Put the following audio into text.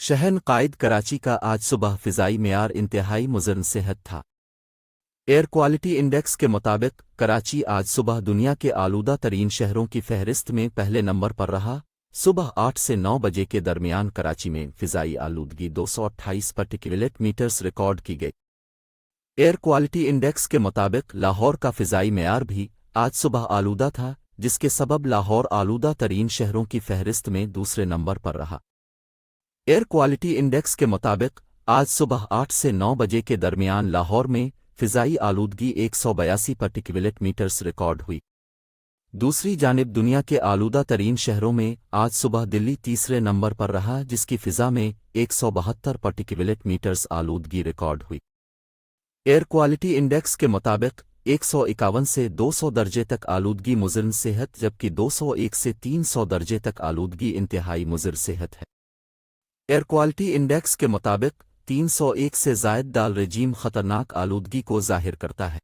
शहन कायद कराची का आज सुबह फ़िज़ाई मैार इंतहाई मुजरन सेहत था। एयर क्वालिटी इंडेक्स के मुताबिक कराची आज सुबह दुनिया के आलूदा तरीन शहरों की फहरिस्त में पहले नंबर पर रहा। सुबह आठ से नौ बजे के दरमियान कराची में फ़िज़ाई आलूदगी दो सौ अट्ठाईस पर्टिकुलेट मीटर्स रिकॉर्ड की गई। एयर क्वालिटी इंडेक्स के मुताबिक लाहौर का फ़िज़ाई मैार भी आज सुबह आलूदा था, जिसके सबब लाहौर आलूदा तरीन शहरों की फहरिस्त में दूसरे नंबर पर रहा। एयर क्वालिटी इंडेक्स के मुताबिक, आज सुबह आठ से नौ बजे के दरमियान लाहौर में फ़िज़ाई आलूदगी एक सौ बयासी पर्टिकुलेट मीटर्स रिकॉर्ड हुई। दूसरी जानब दुनिया के आलूदा तरीन शहरों में आज सुबह दिल्ली तीसरे नंबर पर रहा, जिसकी फ़िज़ा में एक सौ बहत्तर पर्टिकुलेट मीटर्स आलूदगी रिकॉर्ड हुई। एयर क्वालिटी इंडेक्स के मुताबिक, एक सौ इक्यावन से दो सौ दर्जे तक आलूदगी मुजरन सेहत, जबकि दो सौ एक से तीन सौ दर्जे तक आलूदगी इंतहाई मुजर सेहत है। एयर क्वालिटी इंडेक्स के मुताबिक 301 से जायद दाल रजीम खतरनाक आलूदगी को ज़ाहिर करता है।